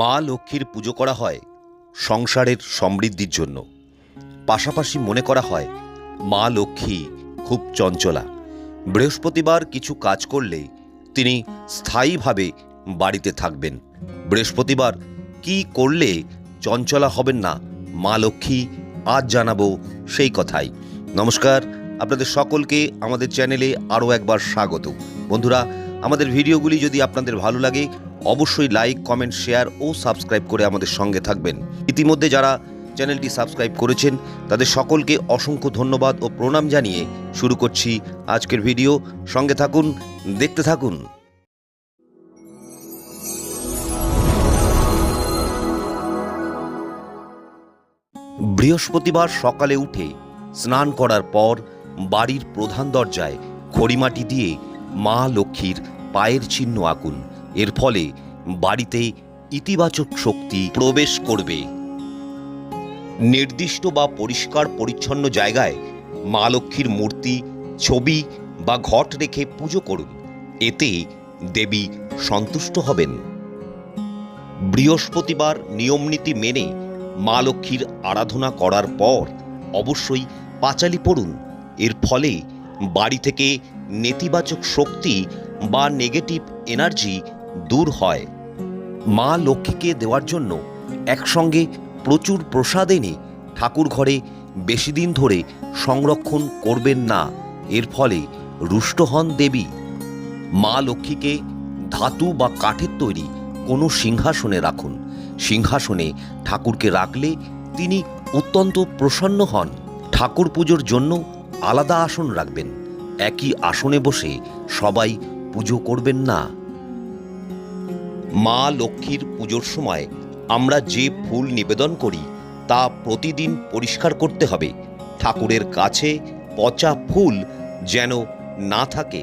মা লক্ষ্মীর পুজো করা হয় সংসারের সমৃদ্ধির জন্য। পাশাপাশি মনে করা হয়, মা লক্ষ্মী খুব চঞ্চলা। বৃহস্পতিবার কিছু কাজ করলে তিনি স্থায়ীভাবে বাড়িতে থাকবেন। বৃহস্পতিবার কি করলে চঞ্চলা হবেন না, মা লক্ষ্মী আজ জানাব সেই কথাই। নমস্কার, আপনাদের সকলকে আমাদের চ্যানেলে আরও একবার স্বাগত। বন্ধুরা, আমাদের ভিডিওগুলি যদি আপনাদের ভালো লাগে অবশ্যই লাইক, কমেন্ট, শেয়ার ও সাবস্ক্রাইব করে আমাদের সঙ্গে থাকবেন। ইতিমধ্যে যারা চ্যানেলটি সাবস্ক্রাইব করেছেন, তাদের সকলকে অসংখ্য ধন্যবাদ ও প্রণাম জানিয়ে শুরু করছি আজকের ভিডিও। সঙ্গে থাকুন, দেখতে থাকুন। বৃহস্পতিবার সকালে উঠে স্নান করার পর বাড়ির প্রধান দরজায় খড়িমাটি দিয়ে মা লক্ষ্মীর পায়ের চিহ্ন আঁকুন। এর ফলে বাড়িতে ইতিবাচক শক্তি প্রবেশ করবে। নির্দিষ্ট বা পরিষ্কার পরিচ্ছন্ন জায়গায় মা লক্ষ্মীর মূর্তি, ছবি বা ঘট রেখে পুজো করুন। এতে দেবী সন্তুষ্ট হবেন। বৃহস্পতিবার নিয়মনীতি মেনে মা লক্ষ্মীর আরাধনা করার পর অবশ্যই পাঁচালি পড়ুন। এর ফলে বাড়ি থেকে নেতিবাচক শক্তি বা নেগেটিভ এনার্জি দূর হয়। মা লক্ষ্মীকে দেওয়ার জন্য একসঙ্গে প্রচুর প্রসাদ এনে ঠাকুর ঘরে বেশি দিন ধরে সংরক্ষণ করবেন না। এর ফলে রুষ্ট হন দেবী। মা লক্ষ্মীকে ধাতু বা কাঠের তৈরি কোনো সিংহাসনে রাখুন। সিংহাসনে ঠাকুরকে রাখলে তিনি অত্যন্ত প্রসন্ন হন। ঠাকুর পুজোর জন্য আলাদা আসন রাখবেন। একই আসনে বসে সবাই পুজো করবেন না। মা লক্ষ্মীর পুজোর সময় আমরা যে ফুল নিবেদন করি, তা প্রতিদিন পরিষ্কার করতে হবে। ঠাকুরের কাছে পচা ফুল যেন না থাকে।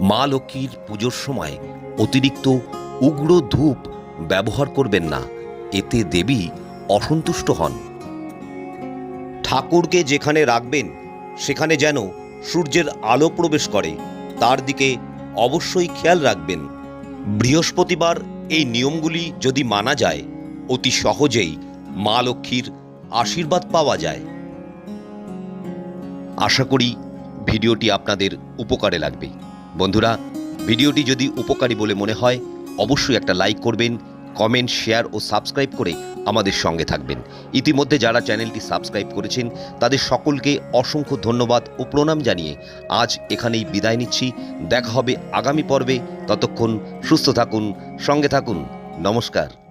মা লক্ষ্মীর পুজোর সময় অতিরিক্ত উগ্র ধূপ ব্যবহার করবেন না, এতে দেবী অসন্তুষ্ট হন। ঠাকুরকে যেখানে রাখবেন, সেখানে যেন সূর্যের আলো প্রবেশ করে, তার দিকে অবশ্যই খেয়াল রাখবেন। বৃহস্পতিবার এই নিয়মগুলি যদি মানা যায়, অতি সহজেই মা লক্ষ্মীর আশীর্বাদ পাওয়া যায়। আশা করি ভিডিওটি আপনাদের উপকারে লাগবে। বন্ধুরা, ভিডিওটি যদি উপকারী বলে মনে হয়, অবশ্যই একটা লাইক করবেন কমেন্ট শেয়ার ও সাবস্ক্রাইব করে আমাদের সঙ্গে থাকবেন। ইতিমধ্যে যারা চ্যানেলটি সাবস্ক্রাইব করেছেন, তাদের সকলকে অসংখ্য ধন্যবাদ ও প্রণাম জানিয়ে আজ এখানেই বিদায় নিচ্ছি। দেখা হবে আগামী পর্বে। ততক্ষণ সুস্থ থাকুন, সঙ্গে থাকুন। নমস্কার।